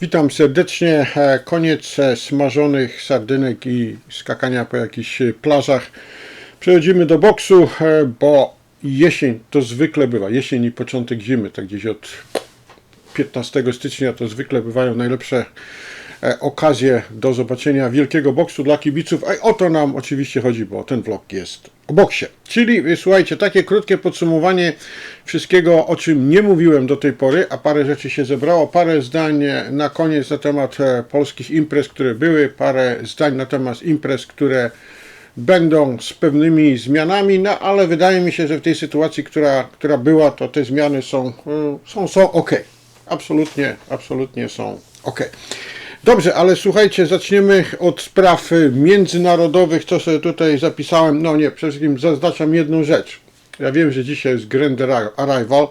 Witam serdecznie. E, Koniec e, smażonych sardynek i skakania po jakichś e, plażach. Przechodzimy do boksu, bo jesień to zwykle bywa. Jesień i początek zimy, tak gdzieś od 15 stycznia to zwykle bywają najlepsze e, okazje do zobaczenia wielkiego boksu dla kibiców. A o to nam oczywiście chodzi, bo ten vlog jest o boksie. Czyli e, słuchajcie, takie krótkie podsumowanie wszystkiego, o czym nie mówiłem do tej pory, a parę rzeczy się zebrało. Parę zdań e, na koniec na temat polskich imprez, które były, parę zdań na temat imprez, które będą z pewnymi zmianami, no ale wydaje mi się, że w tej sytuacji, która, która była, to te zmiany są, są, są ok. Absolutnie, absolutnie są ok. Dobrze, ale słuchajcie, zaczniemy od spraw y, międzynarodowych, co sobie tutaj zapisałem. No nie, przede wszystkim zaznaczam jedną rzecz. Ja wiem, że dzisiaj jest Grand Arrival.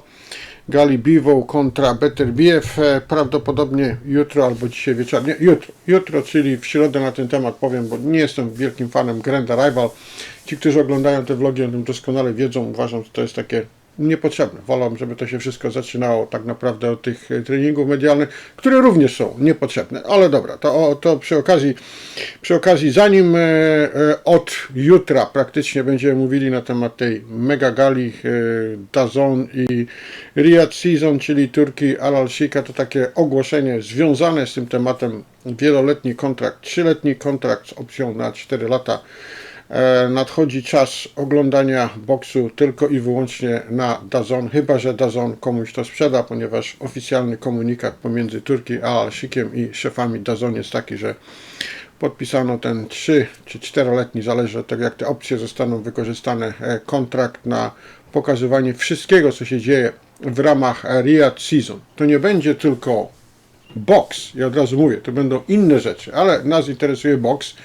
Gali kontra Better BF. E, Prawdopodobnie jutro albo dzisiaj wieczorem. Nie, jutro. Jutro, czyli w środę na ten temat powiem, bo nie jestem wielkim fanem Grand Arrival. Ci, którzy oglądają te vlogi, o tym doskonale wiedzą. Uważam, że to jest takie niepotrzebne. Wolę, żeby to się wszystko zaczynało tak naprawdę od tych e, treningów medialnych, które również są niepotrzebne. Ale dobra, to, to przy okazji, przy okazji, zanim e, e, od jutra praktycznie będziemy mówili na temat tej mega gali Dazon i Riyadh Season, czyli Turki Al Al to takie ogłoszenie związane z tym tematem wieloletni kontrakt, trzyletni kontrakt z opcją na 4 lata nadchodzi czas oglądania boksu tylko i wyłącznie na Dazon, chyba że Dazon komuś to sprzeda, ponieważ oficjalny komunikat pomiędzy Turki a Al-Shikiem i szefami Dazon jest taki, że podpisano ten 3 czy 4-letni, zależy od tego jak te opcje zostaną wykorzystane, e, kontrakt na pokazywanie wszystkiego, co się dzieje w ramach e, Riyadh Season. To nie będzie tylko boks, ja od razu mówię, to będą inne rzeczy, ale nas interesuje boks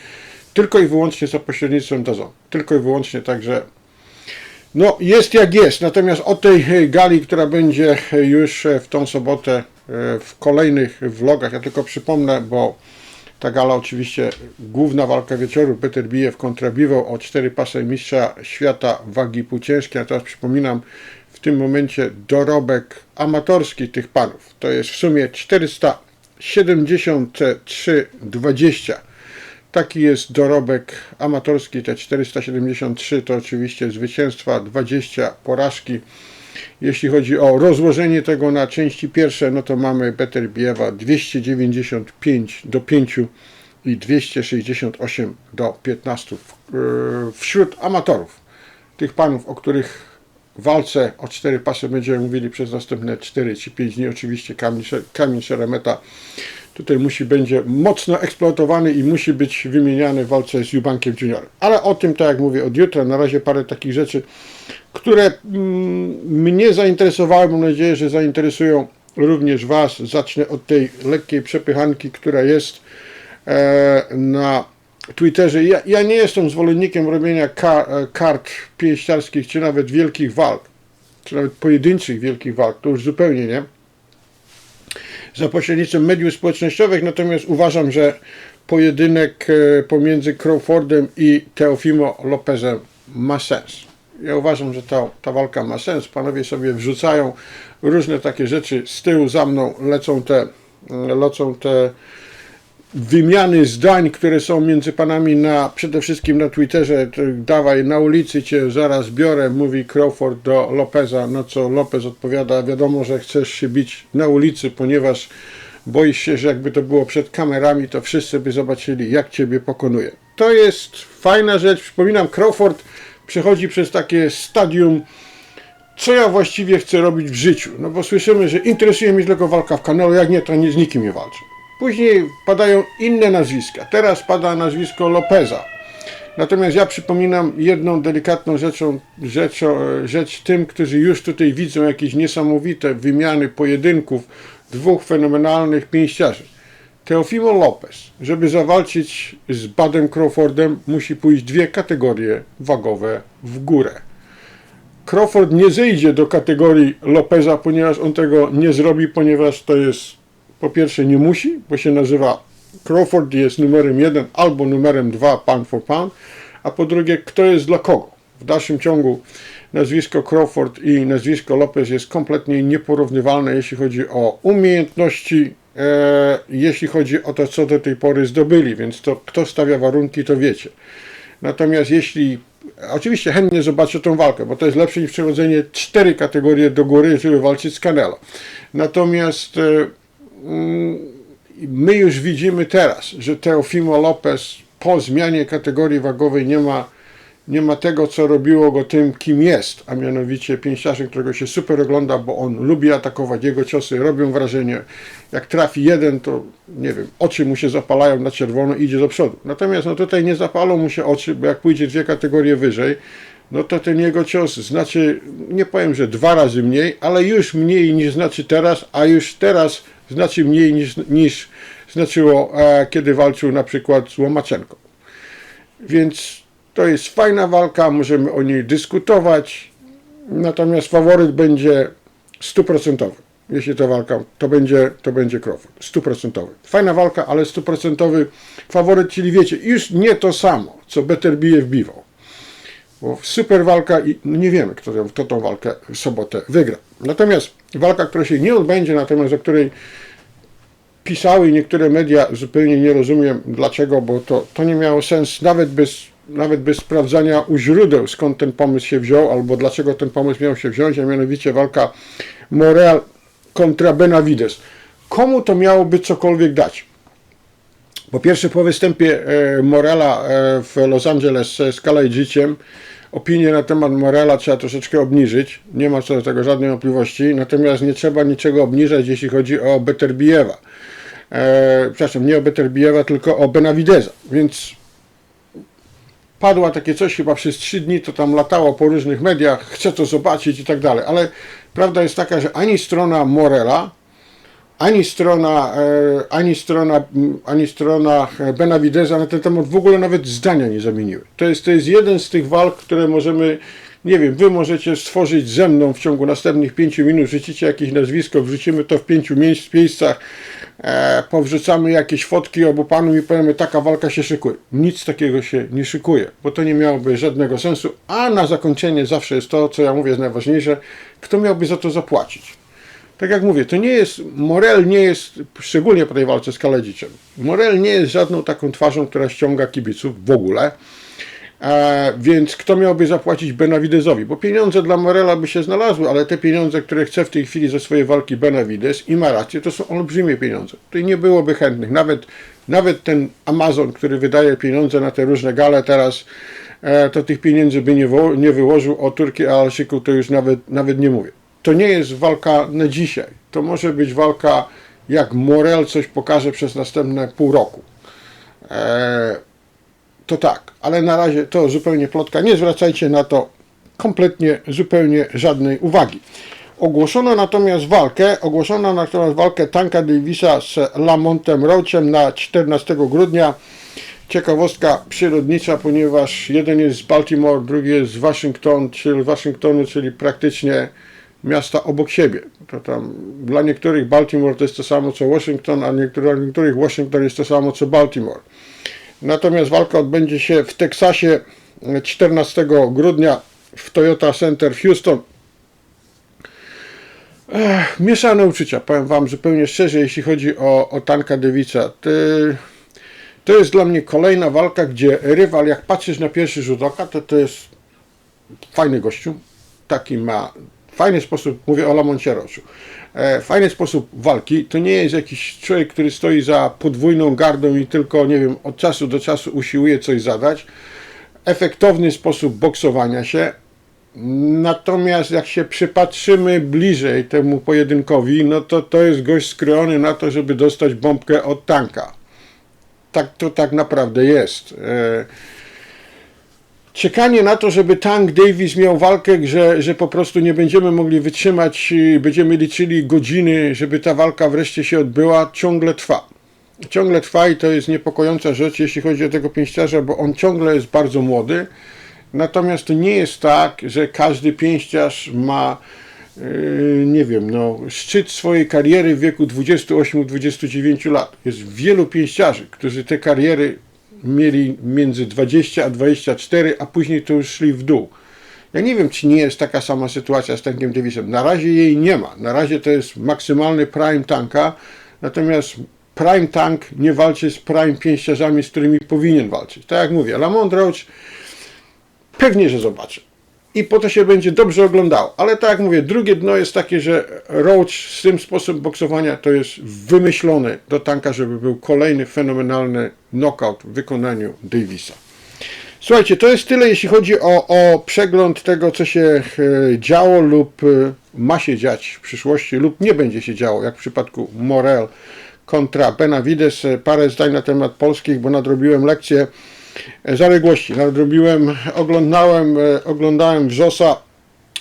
tylko i wyłącznie za pośrednictwem Dazon. Tylko i wyłącznie, także no jest jak jest. Natomiast o tej gali, która będzie już w tą sobotę e, w kolejnych vlogach, ja tylko przypomnę, bo ta gala oczywiście główna walka wieczoru, Peter Bijew kontra Biwo o cztery pasy mistrza świata wagi półciężkiej. Ja teraz przypominam w tym momencie dorobek amatorski tych panów. To jest w sumie 473,20. Taki jest dorobek amatorski, te 473 to oczywiście zwycięstwa, 20 porażki. Jeśli chodzi o rozłożenie tego na części pierwsze, no to mamy Better Biewa 295 do 5 i 268 do 15. W- yy, Wśród amatorów, tych panów, o których walce o cztery pasy będziemy mówili przez następne 4 czy 5 dni, oczywiście Kamil, Kamil tutaj musi będzie mocno eksploatowany i musi być wymieniany w walce z Jubankiem Juniorem. Ale o tym, tak jak mówię, od jutra na razie parę takich rzeczy, które mm, mnie zainteresowały, mam nadzieję, że zainteresują również Was. Zacznę od tej lekkiej przepychanki, która jest e, na Twitterze. Ja, ja nie jestem zwolennikiem robienia ka, e, kart pięściarskich, czy nawet wielkich walk, czy nawet pojedynczych wielkich walk, to już zupełnie nie za pośrednictwem mediów społecznościowych, natomiast uważam, że pojedynek e, pomiędzy Crawfordem i Teofimo Lopezem ma sens. Ja uważam, że ta, ta walka ma sens. Panowie sobie wrzucają różne takie rzeczy. Z tyłu za mną lecą te, e, lecą te wymiany zdań, które są między panami na, przede wszystkim na Twitterze, dawaj na ulicy cię zaraz biorę, mówi Crawford do Lopeza, na co Lopez odpowiada, wiadomo, że chcesz się bić na ulicy, ponieważ boisz się, że jakby to było przed kamerami, to wszyscy by zobaczyli, jak ciebie pokonuje. To jest fajna rzecz, przypominam, Crawford przechodzi przez takie stadium co ja właściwie chcę robić w życiu. No bo słyszymy, że interesuje mnie tylko walka w Canelo, jak nie, to nie, z nikim nie walczę. Później padają inne nazwiska. Teraz pada nazwisko Lopeza. Natomiast ja przypominam jedną delikatną rzeczą, rzeczą, rzecz tym, którzy już tutaj widzą jakieś niesamowite wymiany pojedynków dwóch fenomenalnych pięściarzy. Teofimo Lopez, żeby zawalczyć z Badem Crawfordem, musi pójść dwie kategorie wagowe w górę. Crawford nie zejdzie do kategorii Lopeza, ponieważ on tego nie zrobi, ponieważ to jest po pierwsze nie musi, bo się nazywa Crawford jest numerem jeden albo numerem dwa pound for pound, a po drugie kto jest dla kogo. W dalszym ciągu nazwisko Crawford i nazwisko Lopez jest kompletnie nieporównywalne, jeśli chodzi o umiejętności e, jeśli chodzi o to, co do tej pory zdobyli, więc to kto stawia warunki, to wiecie. Natomiast jeśli, oczywiście chętnie zobaczę tą walkę, bo to jest lepsze niż przechodzenie cztery kategorie do góry, żeby walczyć z Canelo. Natomiast e, my już widzimy teraz, że Teofimo Lopez po zmianie kategorii wagowej nie ma, nie ma tego, co robiło go tym, kim jest, a mianowicie pięściarzem, którego się super ogląda, bo on lubi atakować, jego ciosy robią wrażenie. Jak trafi jeden, to nie wiem, oczy mu się zapalają na czerwono i idzie do przodu. Natomiast no tutaj nie zapalą mu się oczy, bo jak pójdzie dwie kategorie wyżej, no to ten jego cios znaczy, nie powiem, że dwa razy mniej, ale już mniej niż znaczy teraz, a już teraz znaczy mniej niż, niż znaczyło, e, kiedy walczył na przykład z Łomaczenką. Więc to jest fajna walka, możemy o niej dyskutować, natomiast faworyt będzie stuprocentowy. Jeśli to walka, to będzie, to będzie Crawford. Stuprocentowy. Fajna walka, ale stuprocentowy faworyt, czyli wiecie, już nie to samo, co Better bije wbiwał. Bo super walka i no nie wiemy, kto, kto tą walkę w sobotę wygra. Natomiast walka, która się nie odbędzie, natomiast o której pisały niektóre media, zupełnie nie rozumiem dlaczego, bo to, to nie miało sens nawet bez, nawet bez sprawdzania u źródeł, skąd ten pomysł się wziął, albo dlaczego ten pomysł miał się wziąć, a mianowicie walka Montreal kontra Benavides. Komu to miałoby cokolwiek dać? Po pierwsze, po występie e, Morela e, w Los Angeles z Kalajdziciem, opinię na temat Morela trzeba troszeczkę obniżyć. Nie ma co do tego żadnej wątpliwości. Natomiast nie trzeba niczego obniżać, jeśli chodzi o Beterbijewa. E, przepraszam, nie o Beterbijewa, tylko o Benavideza. Więc padła takie coś chyba przez trzy dni, to tam latało po różnych mediach, chcę to zobaczyć i tak dalej. Ale prawda jest taka, że ani strona Morela, ani strona, e, ani strona, ani strona Benavideza na ten temat w ogóle nawet zdania nie zamieniły. To jest, to jest jeden z tych walk, które możemy, nie wiem, wy możecie stworzyć ze mną w ciągu następnych pięciu minut, rzucicie jakieś nazwisko, wrzucimy to w pięciu miejsc, miejscach, e, powrzucamy jakieś fotki obu panów i powiemy, taka walka się szykuje. Nic takiego się nie szykuje, bo to nie miałoby żadnego sensu, a na zakończenie zawsze jest to, co ja mówię jest najważniejsze, kto miałby za to zapłacić tak jak mówię, to nie jest, Morel nie jest, szczególnie po tej walce z Kaledziciem, Morel nie jest żadną taką twarzą, która ściąga kibiców w ogóle, e, więc kto miałby zapłacić Benavidezowi? Bo pieniądze dla Morela by się znalazły, ale te pieniądze, które chce w tej chwili ze swojej walki Benavides i ma rację, to są olbrzymie pieniądze. Tutaj nie byłoby chętnych. Nawet, nawet ten Amazon, który wydaje pieniądze na te różne gale teraz, e, to tych pieniędzy by nie, nie wyłożył. O Turki Alszyku to już nawet, nawet nie mówię to nie jest walka na dzisiaj. To może być walka, jak Morel coś pokaże przez następne pół roku. Eee, to tak, ale na razie to zupełnie plotka. Nie zwracajcie na to kompletnie, zupełnie żadnej uwagi. Ogłoszono natomiast walkę, ogłoszono natomiast walkę Tanka Davisa z Lamontem Roachem na 14 grudnia. Ciekawostka przyrodnicza, ponieważ jeden jest z Baltimore, drugi jest z Waszyngton, czyli Waszyngtonu, czyli praktycznie miasta obok siebie. To tam, dla niektórych Baltimore to jest to samo co Washington, a dla niektórych Washington jest to samo co Baltimore. Natomiast walka odbędzie się w Teksasie 14 grudnia w Toyota Center w Houston. Mieszane uczucia, powiem Wam zupełnie szczerze, jeśli chodzi o, o Tanka Dewica. To jest dla mnie kolejna walka, gdzie rywal, jak patrzysz na pierwszy rzut oka, to to jest fajny gościu. Taki ma fajny sposób, mówię o Lamoncieroszu, e, fajny sposób walki, to nie jest jakiś człowiek, który stoi za podwójną gardą i tylko, nie wiem, od czasu do czasu usiłuje coś zadać. Efektowny sposób boksowania się, Natomiast jak się przypatrzymy bliżej temu pojedynkowi, no to to jest gość skrojony na to, żeby dostać bombkę od tanka. Tak to tak naprawdę jest. Czekanie na to, żeby Tank Davis miał walkę, że, że po prostu nie będziemy mogli wytrzymać, będziemy liczyli godziny, żeby ta walka wreszcie się odbyła, ciągle trwa. Ciągle trwa i to jest niepokojąca rzecz, jeśli chodzi o tego pięściarza, bo on ciągle jest bardzo młody. Natomiast to nie jest tak, że każdy pięściarz ma, yy, nie wiem, no, szczyt swojej kariery w wieku 28-29 lat. Jest wielu pięściarzy, którzy te kariery mieli między 20 a 24, a później to już szli w dół. Ja nie wiem, czy nie jest taka sama sytuacja z tankiem Davisem. Na razie jej nie ma. Na razie to jest maksymalny prime tanka. Natomiast Prime Tank nie walczy z Prime pięściarzami, z którymi powinien walczyć. Tak jak mówię, Lamont Roach pewnie, że zobaczy. I po to się będzie dobrze oglądało. Ale tak jak mówię, drugie dno jest takie, że Roach z tym sposobem boksowania to jest wymyślony do tanka, żeby był kolejny fenomenalny knockout w wykonaniu Davisa. Słuchajcie, to jest tyle, jeśli chodzi o, o przegląd tego, co się e, działo lub e, ma się dziać w przyszłości, lub nie będzie się działo, jak w przypadku Morel kontra Benavides. E, Parę zdań na temat polskich, bo nadrobiłem lekcję zaległości. Nadrobiłem, oglądałem, e, oglądałem Wrzosa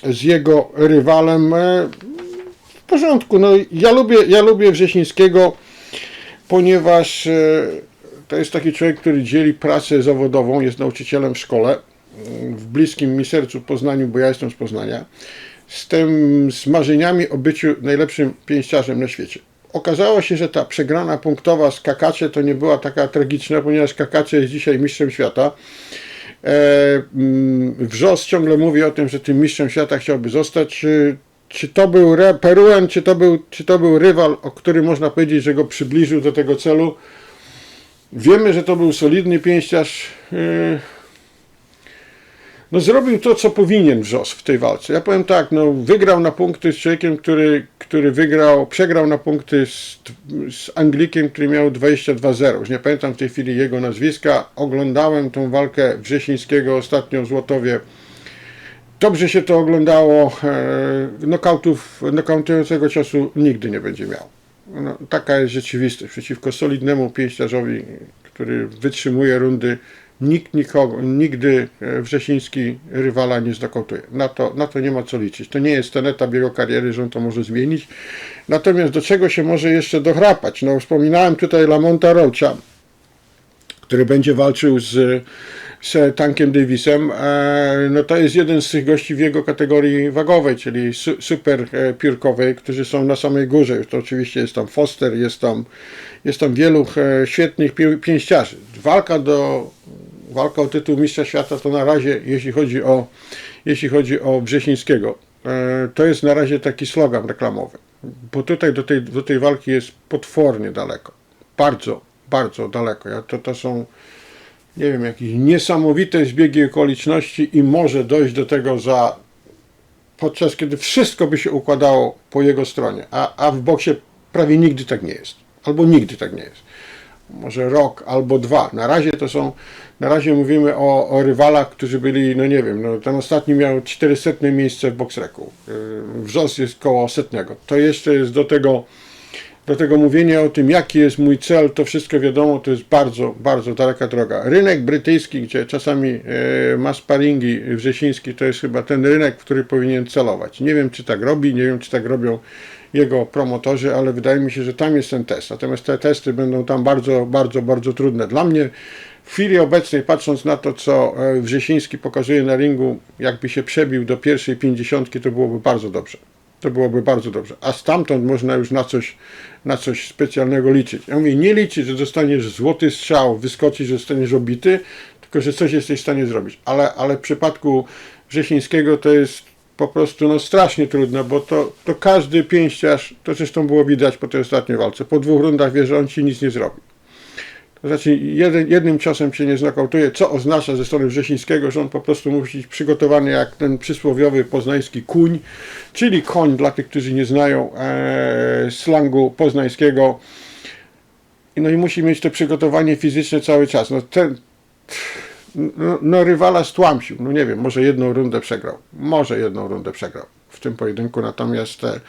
z jego rywalem. e, W porządku, no ja lubię, ja lubię Wrzesińskiego, ponieważ e, to jest taki człowiek, który dzieli pracę zawodową, jest nauczycielem w szkole mm, w bliskim mi sercu Poznaniu, bo ja jestem z Poznania, z tym z marzeniami o byciu najlepszym pięściarzem na świecie. Okazało się, że ta przegrana punktowa z Kakacze to nie była taka tragiczna, ponieważ Kakacze jest dzisiaj mistrzem świata. E, mm, Wrzos ciągle mówi o tym, że tym mistrzem świata chciałby zostać. Czy, to był Peruen, czy to był, czy to był rywal, o którym można powiedzieć, że go przybliżył do tego celu? Wiemy, że to był solidny pięściarz. No zrobił to, co powinien Wrzos w tej walce. Ja powiem tak, no wygrał na punkty z człowiekiem, który, który wygrał, przegrał na punkty z, z Anglikiem, który miał 22-0. Już nie pamiętam w tej chwili jego nazwiska. Oglądałem tą walkę Wrzesińskiego ostatnio w Złotowie. Dobrze się to oglądało. E, Nokautów, nokautującego ciosu nigdy nie będzie miał. No, taka jest rzeczywistość. Przeciwko solidnemu pięściarzowi, który wytrzymuje rundy, nikt nikogo, nigdy e, Wrzesiński rywala nie znokautuje. Na to, na to nie ma co liczyć. To nie jest ten etap jego kariery, że on to może zmienić. Natomiast do czego się może jeszcze dochrapać? No, wspominałem tutaj Lamonta Rocha, który będzie walczył z, z Tankiem Davisem, e, no to jest jeden z tych gości w jego kategorii wagowej, czyli su, super e, piórkowej, którzy są na samej górze. To oczywiście jest tam Foster, jest tam, jest tam wielu świetnych pię- pięściarzy. Walka do walka o tytuł mistrza świata to na razie, jeśli chodzi o, jeśli chodzi o Wrzesińskiego, e, to jest na razie taki slogan reklamowy. Bo tutaj do tej, do tej walki jest potwornie daleko. Bardzo, bardzo daleko. Ja, to, to są, nie wiem, jakieś niesamowite zbiegi okoliczności i może dojść do tego za podczas kiedy wszystko by się układało po jego stronie, a, a w boksie prawie nigdy tak nie jest. Albo nigdy tak nie jest. Może rok albo dwa. Na razie to są, na razie mówimy o, o rywalach, którzy byli, no nie wiem, no ten ostatni miał 400 miejsce w boksreku. Yy, Wrzos jest koło setnego. To jeszcze jest do tego, do tego mówienia o tym, jaki jest mój cel, to wszystko wiadomo, to jest bardzo, bardzo daleka droga. Rynek brytyjski, gdzie czasami e, ma sparingi Wrzesiński, to jest chyba ten rynek, w który powinien celować. Nie wiem, czy tak robi, nie wiem, czy tak robią jego promotorzy, ale wydaje mi się, że tam jest ten test. Natomiast te testy będą tam bardzo, bardzo, bardzo trudne. Dla mnie w chwili obecnej, patrząc na to, co e, Wrzesiński pokazuje na ringu, jakby się przebił do pierwszej pięćdziesiątki, to byłoby bardzo dobrze. To byłoby bardzo dobrze. A stamtąd można już na coś, na coś specjalnego liczyć. Ja mówię, nie liczyć, że dostaniesz złoty strzał, wyskoczyć, że zostaniesz obity, tylko że coś jesteś w stanie zrobić. Ale, ale w przypadku Wrzesińskiego to jest po prostu no, strasznie trudne, bo to, to każdy pięściarz, to zresztą było widać po tej ostatniej walce, po dwóch rundach wie, że on ci nic nie zrobi. Znaczy jeden, jednym ciosem się nie znokautuje, co oznacza ze strony Wrzesińskiego, że on po prostu musi być przygotowany jak ten przysłowiowy poznański kuń, czyli koń dla tych, którzy nie znają e, slangu poznańskiego. No i musi mieć to przygotowanie fizyczne cały czas. No, ten, no, no rywala stłamsił, no nie wiem, może jedną rundę przegrał, może jedną rundę przegrał w tym pojedynku, natomiast e,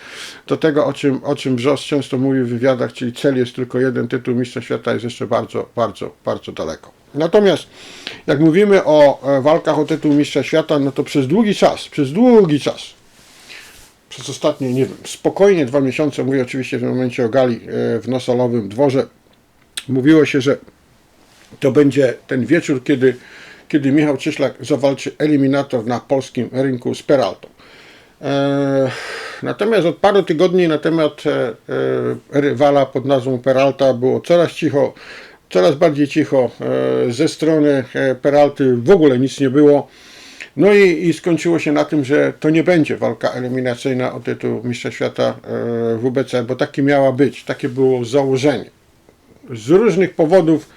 do tego, o czym, o czym Wrzos często mówi w wywiadach, czyli cel jest tylko jeden, tytuł mistrza świata jest jeszcze bardzo, bardzo, bardzo daleko. Natomiast jak mówimy o e, walkach o tytuł mistrza świata, no to przez długi czas, przez długi czas, przez ostatnie, nie wiem, spokojnie dwa miesiące, mówię oczywiście w tym momencie o gali e, w Nosolowym dworze, mówiło się, że to będzie ten wieczór, kiedy, kiedy Michał Cieślak zawalczy eliminator na polskim rynku z Peraltą. E, Natomiast od paru tygodni na temat e, e, rywala pod nazwą Peralta było coraz cicho, coraz bardziej cicho. Ze strony Peralty w ogóle nic nie było. No i, i skończyło się na tym, że to nie będzie walka eliminacyjna o tytuł Mistrza Świata WBC, bo takie miała być, takie było założenie. Z różnych powodów,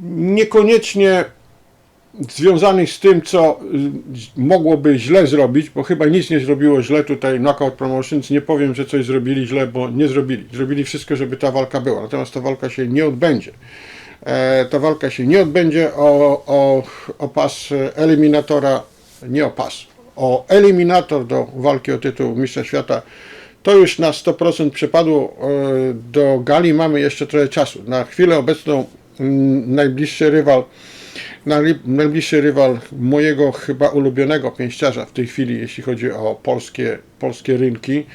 niekoniecznie związanych z tym, co y, mogłoby źle zrobić, bo chyba nic nie zrobiło źle tutaj Knockout Promotions, nie powiem, że coś zrobili źle, bo nie zrobili. Zrobili wszystko, żeby ta walka była, natomiast ta walka się nie odbędzie. E, ta walka się nie odbędzie o, o, o pas eliminatora, nie o pas, o eliminator do walki o tytuł Mistrza Świata. To już na 100% przypadło e, do gali, mamy jeszcze trochę czasu. Na chwilę obecną mm, najbliższy rywal najbliższy rywal mojego chyba ulubionego pięściarza w tej chwili, jeśli chodzi o polskie, polskie rynki,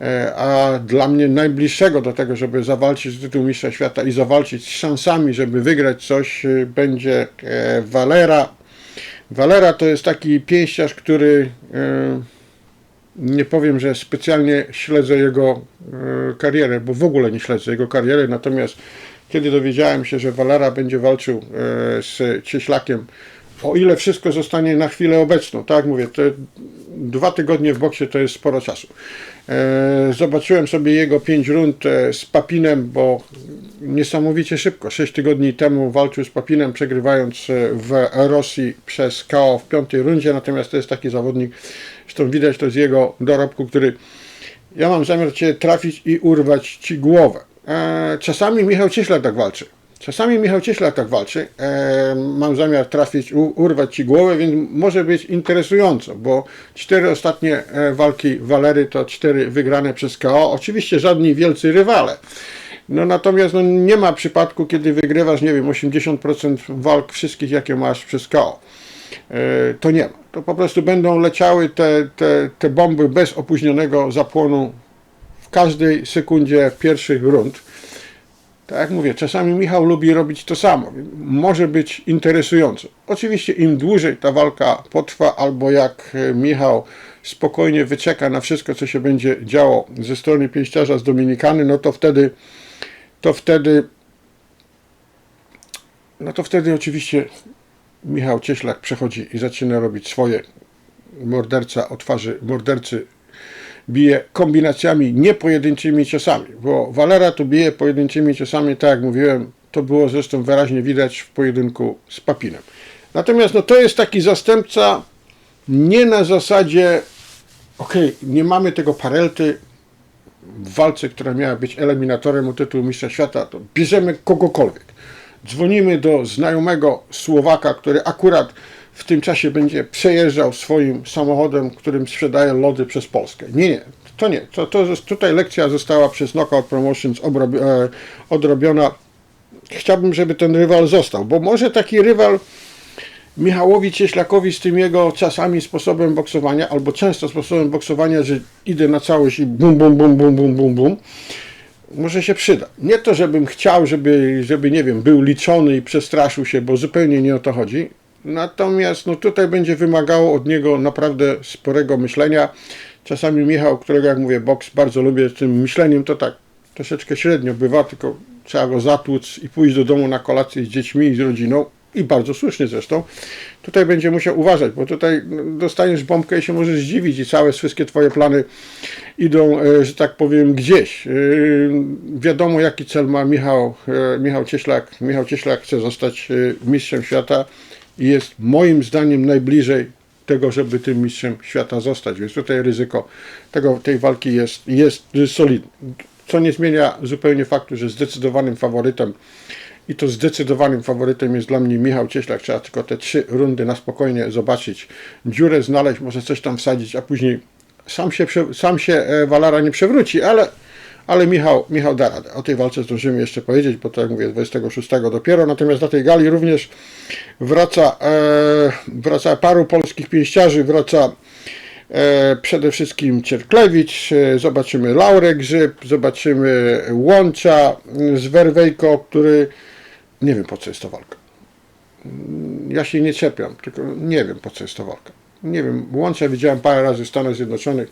e, a dla mnie najbliższego do tego, żeby zawalczyć z tytuł mistrza świata i zawalczyć z szansami, żeby wygrać coś, e, będzie e, Valera. Valera to jest taki pięściarz, który nie powiem, że specjalnie śledzę jego karierę, bo w ogóle nie śledzę jego kariery, natomiast kiedy dowiedziałem się, że Valera będzie walczył e, z Cieślakiem, o ile wszystko zostanie na chwilę obecną, tak mówię, te dwa tygodnie w boksie to jest sporo czasu. E, Zobaczyłem sobie jego pięć rund e, z Papinem, bo niesamowicie szybko, sześć tygodni temu walczył z Papinem, przegrywając w Rosji przez KO w piątej rundzie, natomiast to jest taki zawodnik, zresztą widać to z jego dorobku, który ja mam zamiar Cię trafić i urwać Ci głowę. E, czasami Michał Cieślak tak walczy. Czasami Michał Cieślak tak walczy. E, mam zamiar trafić, urwać Ci głowę, więc może być interesująco, bo cztery ostatnie e, walki Walery to cztery wygrane przez KO. Oczywiście żadni wielcy rywale. No natomiast no, nie ma przypadku, kiedy wygrywasz, nie wiem, 80% walk wszystkich, jakie masz przez KO. To nie ma. To po prostu będą leciały te, te, te bomby bez opóźnionego zapłonu każdej sekundzie pierwszych rund. Tak jak mówię, czasami Michał lubi robić to samo. Może być interesująco. Oczywiście im dłużej ta walka potrwa, albo jak e, Michał spokojnie wyczeka na wszystko, co się będzie działo ze strony pięściarza z Dominikany, no to wtedy to wtedy no to wtedy oczywiście Michał Cieślak przechodzi i zaczyna robić swoje. Morderca o twarzy mordercy bije kombinacjami, nie pojedynczymi ciosami, bo Valera tu bije pojedynczymi ciosami, tak jak mówiłem, to było zresztą wyraźnie widać w pojedynku z Papinem. Natomiast no, to jest taki zastępca nie na zasadzie okej, nie mamy tego parelty w walce, która miała być eliminatorem o tytuł mistrza świata, to bierzemy kogokolwiek. Dzwonimy do znajomego Słowaka, który akurat w tym czasie będzie przejeżdżał swoim samochodem, którym sprzedaje lody przez Polskę. Nie, nie, to nie. To, to, tutaj lekcja została przez Knockout Promotions obrobi, e, odrobiona. Chciałbym, żeby ten rywal został, bo może taki rywal Michałowi Cieślakowi z tym jego czasami sposobem boksowania, albo często sposobem boksowania, że idę na całość i bum, bum, bum, bum, bum, bum, bum, może się przyda. Nie to, żebym chciał, żeby, żeby, nie wiem, był liczony i przestraszył się, bo zupełnie nie o to chodzi. Natomiast no, tutaj będzie wymagało od niego naprawdę sporego myślenia. Czasami Michał, którego jak mówię, boks bardzo lubię, tym myśleniem to tak troszeczkę średnio bywa, tylko trzeba go zatłuc i pójść do domu na kolację z dziećmi i z rodziną. I bardzo słusznie zresztą. Tutaj będzie musiał uważać, bo tutaj no, dostaniesz bombkę i się możesz zdziwić i całe wszystkie twoje plany idą, e, że tak powiem, gdzieś. E, Wiadomo, jaki cel ma Michał, e, Michał Cieślak. Michał Cieślak chce zostać mistrzem świata i jest moim zdaniem najbliżej tego, żeby tym mistrzem świata zostać. Więc tutaj ryzyko tego, tej walki jest, jest solidne. Co nie zmienia zupełnie faktu, że zdecydowanym faworytem i to zdecydowanym faworytem jest dla mnie Michał Cieślak. Trzeba tylko te trzy rundy na spokojnie zobaczyć, dziurę znaleźć, może coś tam wsadzić, a później sam się, sam się e, Walara nie przewróci, ale, ale Michał, Michał da radę. O tej walce zdążymy jeszcze powiedzieć, bo to jak mówię 26 dopiero. Natomiast na tej gali również wraca, e, wraca paru polskich pięściarzy, wraca e, przede wszystkim Cierklewicz, e, zobaczymy Laurę Grzyb, zobaczymy Łącza z Werwejko, który nie wiem po co jest to walka. Ja się nie czepiam, tylko nie wiem po co jest to walka. Nie wiem, Łącza widziałem parę razy w Stanach Zjednoczonych.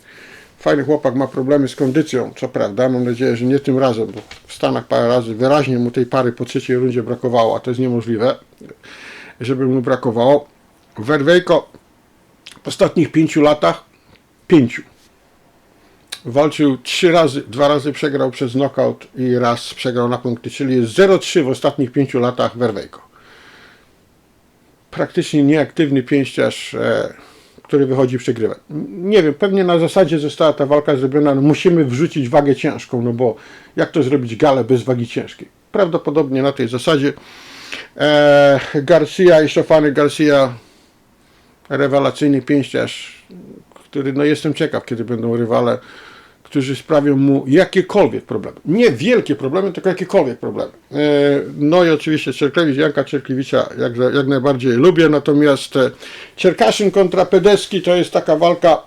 Fajny chłopak ma problemy z kondycją, co prawda. Mam nadzieję, że nie tym razem, bo w Stanach parę razy wyraźnie mu tej pary po trzeciej rundzie brakowało, a to jest niemożliwe, żeby mu brakowało. Werwejko W ostatnich pięciu latach pięciu. Walczył trzy razy, dwa razy przegrał przez knockout i raz przegrał na punkty, czyli jest 0-3 w ostatnich pięciu latach Werwejko. Praktycznie nieaktywny pięściarz, e, który wychodzi przegrywa. Nie wiem, pewnie na zasadzie została ta walka zrobiona, no musimy wrzucić wagę ciężką, no bo jak to zrobić galę bez wagi ciężkiej? Prawdopodobnie na tej zasadzie. E, Garcia i Szofany Garcia, rewelacyjny pięściarz, który, no jestem ciekaw, kiedy będą rywale, którzy sprawią mu jakiekolwiek problemy. Nie wielkie problemy, tylko jakiekolwiek problemy. E, No i oczywiście Czerklewicz, Janka Czerklewicza jak, jak najbardziej lubię, natomiast e, Czerkaszyn kontra Pedeski to jest taka walka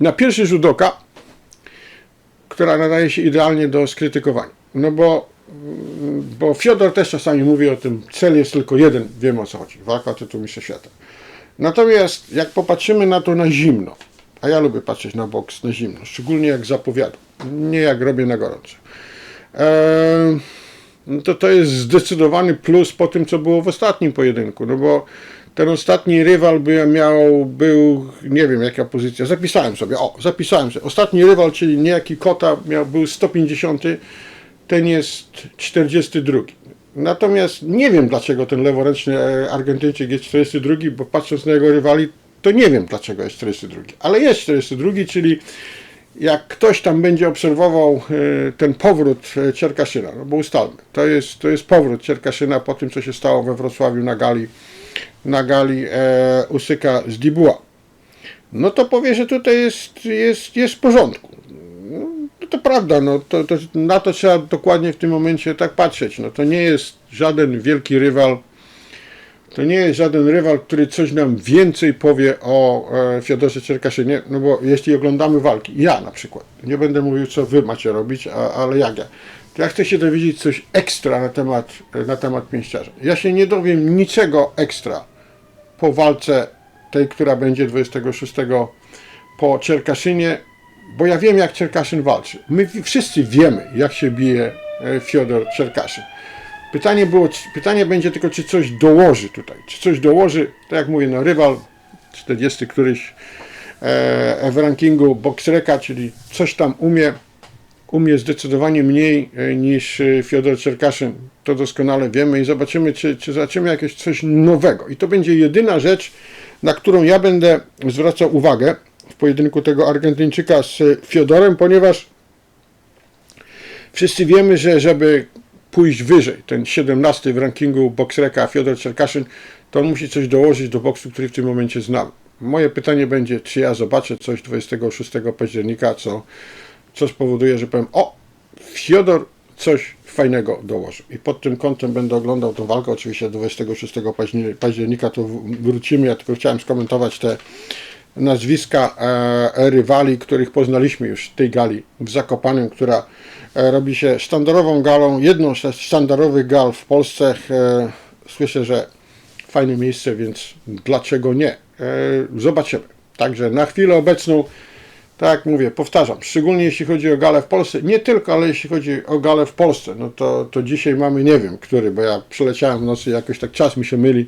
na pierwszy rzut oka, która nadaje się idealnie do skrytykowania. No bo, bo Fiodor też czasami mówi o tym, cel jest tylko jeden, wiemy o co chodzi, walka o tytuł mistrza świata. Natomiast jak popatrzymy na to na zimno, a ja lubię patrzeć na boks na zimno, szczególnie jak zapowiadam, nie jak robię na gorąco, eee, no to to jest zdecydowany plus po tym, co było w ostatnim pojedynku, no bo ten ostatni rywal by miał, był, nie wiem jaka pozycja, zapisałem sobie, o, zapisałem sobie, ostatni rywal, czyli niejaki Kota, miał, był 150, ten jest 42. Natomiast nie wiem dlaczego ten leworęczny e, Argentyńczyk jest 42, bo patrząc na jego rywali, to nie wiem dlaczego jest 42. Ale jest 42, czyli jak ktoś tam będzie obserwował e, ten powrót e, Czerkaszyna, no bo ustalmy, to jest, to jest powrót Czerkaszyna po tym, co się stało we Wrocławiu na gali, na gali e, Usyka z Dibuła. No to powie, że tutaj jest, jest, jest w porządku. No to prawda, no to, to, na to trzeba dokładnie w tym momencie tak patrzeć. No to nie jest żaden wielki rywal, to nie jest żaden rywal, który coś nam więcej powie o e, Fiodorze Czerkaszynie, no bo jeśli oglądamy walki, ja na przykład, nie będę mówił co wy macie robić, a, ale jak ja, to ja chcę się dowiedzieć coś ekstra na temat, na temat pięściarza. Ja się nie dowiem niczego ekstra po walce tej, która będzie 26 po Czerkaszynie, bo ja wiem, jak Czerkaszyn walczy. My wszyscy wiemy, jak się bije e, Fiodor Czerkaszyn. Pytanie, było, pytanie będzie tylko, czy coś dołoży tutaj. Czy coś dołoży, tak jak mówię, no rywal 40 któryś e, w rankingu Boxreka, czyli coś tam umie, umie zdecydowanie mniej e, niż e, Fiodor Czerkaszyn. To doskonale wiemy i zobaczymy, czy, czy zobaczymy jakieś coś nowego. I to będzie jedyna rzecz, na którą ja będę zwracał uwagę w pojedynku tego Argentyńczyka z Fiodorem, ponieważ wszyscy wiemy, że żeby pójść wyżej, ten 17 w rankingu Boxreka Fiodor Czerkaszyn, to on musi coś dołożyć do boksu, który w tym momencie znam. Moje pytanie będzie, czy ja zobaczę coś 26 października, co, co spowoduje, że powiem, o, Fiodor coś fajnego dołoży. I pod tym kątem będę oglądał tą walkę. Oczywiście 26 października to wrócimy. Ja tylko chciałem skomentować te nazwiska e, rywali, których poznaliśmy już w tej gali w Zakopanem, która e, robi się sztandarową galą, jedną z sztandarowych gal w Polsce. E, słyszę, że fajne miejsce, więc dlaczego nie? Zobaczymy. Także na chwilę obecną, tak jak mówię, powtarzam, szczególnie jeśli chodzi o galę w Polsce, nie tylko, ale jeśli chodzi o galę w Polsce, no to, to dzisiaj mamy, nie wiem, który, bo ja przeleciałem w nocy, jakoś tak czas mi się myli,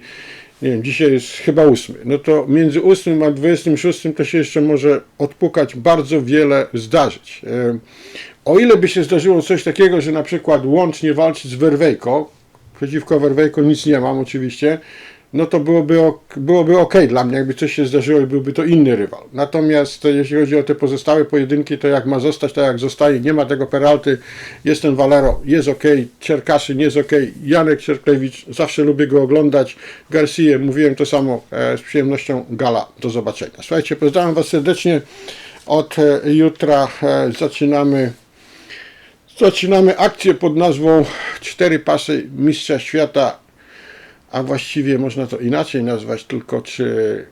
nie wiem, dzisiaj jest chyba ósmy, no to między 8 a 26 to się jeszcze może odpukać bardzo wiele zdarzyć. O ile by się zdarzyło coś takiego, że na przykład łącznie walczyć z Werwejko, przeciwko Werwejko nic nie mam oczywiście, no to byłoby, ok, byłoby ok dla mnie, jakby coś się zdarzyło i byłby to inny rywal. Natomiast jeśli chodzi o te pozostałe pojedynki, to jak ma zostać, to jak zostaje, nie ma tego Peralty, jest ten Valero, jest ok, Czerkaszyn jest ok, Janek Czerklewicz, zawsze lubię go oglądać, Garcia, mówiłem to samo, e, z przyjemnością gala, do zobaczenia. Słuchajcie, pozdrawiam Was serdecznie, od e, jutra e, zaczynamy Zaczynamy akcję pod nazwą Cztery pasy Mistrza Świata, a właściwie można to inaczej nazwać, tylko czy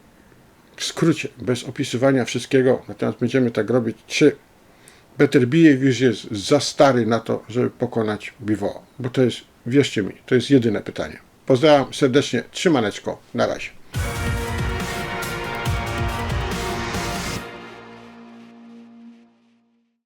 w skrócie, bez opisywania wszystkiego, natomiast będziemy tak robić, czy Beterbijew już jest za stary na to, żeby pokonać Biwo? Bo to jest, wierzcie mi, to jest jedyne pytanie. Pozdrawiam serdecznie, trzymaneczko, na razie.